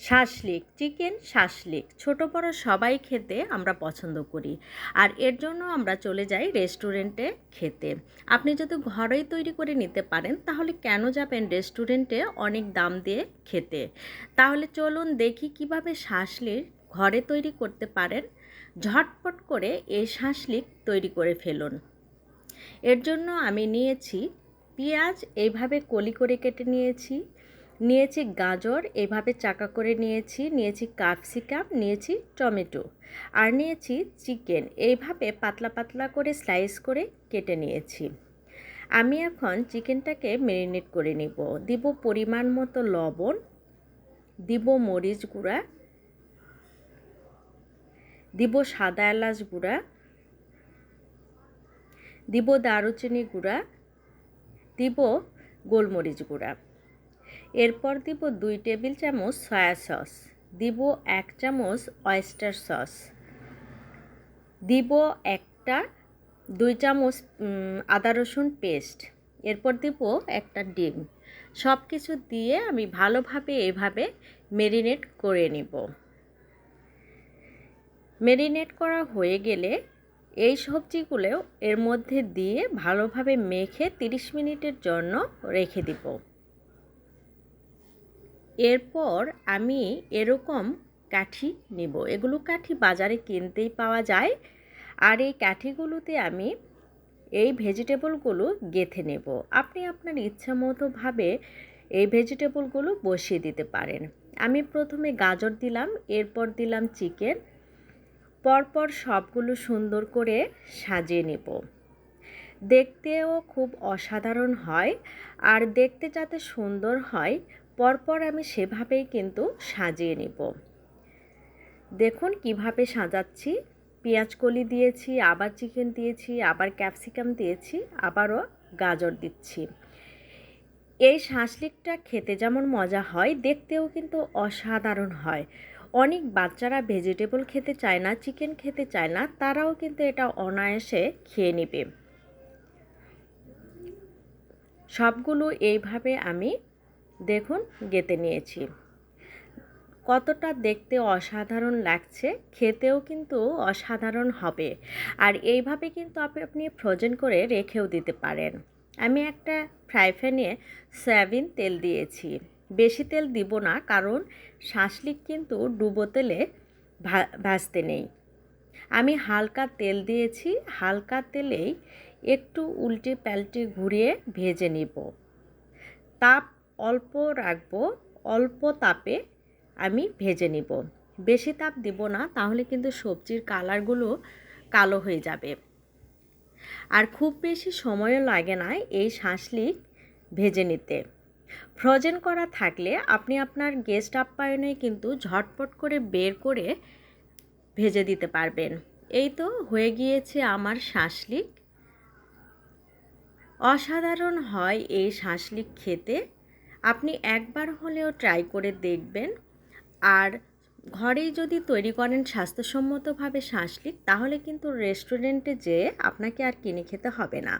Shashlik chicken shashlik ছোট, বড় সবাই খেতে আমরা পছন্দ করি। আর এর জন্য আমরা চলে যাই রেস্টুরেন্টে খেতে। আপনি যদি ঘরেই তৈরি করে নিতে পারেন, তাহলে কেন যাবেন রেস্টুরেন্টে অনেক দাম দিয়ে খেতে? তাহলে চলুন দেখি কীভাবে শাসলিক ঘরে তৈরি করতে পারেন। ঝটপট করে এই শাসলিক তৈরি করে ফেলুন। এর জন্য আমি নিয়েছি পেঁয়াজ, এইভাবে কলি করে কেটে নিয়েছি। নিয়েছি গাজর, এভাবে চাকা করে নিয়েছি নিয়েছি ক্যাপসিকাম নিয়েছি টমেটো, আর নিয়েছি চিকেন এইভাবে পাতলা পাতলা করে স্লাইস করে কেটে নিয়েছি। আমি এখন চিকেনটাকে ম্যারিনেট করে নিব। দিব পরিমাণ মতো লবণ, দিব মরিচ গুঁড়া, দিব সাদা এলাচ গুঁড়া, দিব দারুচিনি গুঁড়া, দিব গোলমরিচ গুঁড়া। এরপর দিব দুই টেবিল চামচ সয়া সস, দিব এক চামচ অয়েস্টার সস, দিব একটা, দুই চামচ আদা রসুন পেস্ট এরপর দিব একটা ডিম। সব কিছু দিয়ে আমি ভালোভাবে এভাবে মেরিনেট করে নিব। মেরিনেট করা হয়ে গেলে এই সবজিগুলো এর মধ্যে দিয়ে ভালোভাবে মেখে 30 মিনিটের জন্য রেখে দিব। এরপর আমি এরকম কাঠি নেব। এগুলো কাঠি বাজারে কিনতেই পাওয়া যায়। আর এই কাঠিগুলোতে আমি এই ভেজিটেবলগুলো গেথে নেব। আপনি আপনার ইচ্ছা মতোভাবে এই ভেজিটেবলগুলো বসিয়ে দিতে পারেন। আমি প্রথমে গাজর দিলাম, এরপর দিলাম চিকেন। পরপর সবগুলো সুন্দর করে সাজিয়ে নেব। দেখতেও খুব অসাধারণ হয়। আর দেখতে যাতে সুন্দর হয় পরপর আমি সেভাবেই কিন্তু সাজিয়ে নিব। দেখুন কীভাবে সাজাচ্ছি। পেঁয়াজ কলি দিয়েছি, আবার চিকেন দিয়েছি, আবার ক্যাপসিকাম দিয়েছি, আবারও গাজর দিচ্ছি। এই শাঁসলিকটা খেতে যেমন মজা হয়, দেখতেও কিন্তু অসাধারণ হয়। অনেক বাচ্চারা ভেজিটেবল খেতে চায় না, চিকেন খেতে চায় না, তারাও কিন্তু এটা অনায়াসে খেয়ে নেবে। সবগুলো এইভাবে আমি দেখুন গেতে নিয়েছি। কতটা দেখতে অসাধারণ লাগছে, খেতেও কিন্তু অসাধারণ হবে। আর এইভাবে কিন্তু আপনি ফ্রোজেন করে রেখেও দিতে পারেন। আমি একটা ফ্রাই প্যানে সয়াবিন তেল দিয়েছি। বেশি তেল দিব না, কারণ শাঁসলিক কিন্তু ডুবো তেলে ভাজতে নেই। আমি হালকা তেল দিয়েছি, হালকা তেলেই একটু উল্টে পাল্টে ঘুরিয়ে ভেজে নিব। তাপ অল্প রাখব, অল্প তাপে আমি ভেজে নিব। বেশি তাপ দিব না, তাহলে কিন্তু সবজির কালারগুলো কালো হয়ে যাবে। আর খুব বেশি সময়ও লাগে না এই শাঁসলিক ভেজে নিতে। ফ্রোজেন করা থাকলে আপনি আপনার গেস্ট আপ্যায়নে কিন্তু ঝটপট করে বের করে ভেজে দিতে পারবেন। এই তো হয়ে গিয়েছে আমার শাঁসলিক। অসাধারণ হয় এই শাঁসলিক খেতে। আপনি একবার হলেও ট্রাই করে দেখবেন। আর ঘরেই যদি তৈরি করেন স্বাস্থ্যসম্মতভাবে শাঁসলিক তাহলে কিন্তু রেস্টুরেন্টে যেয়ে আপনাকে আর কিনে খেতে হবে না।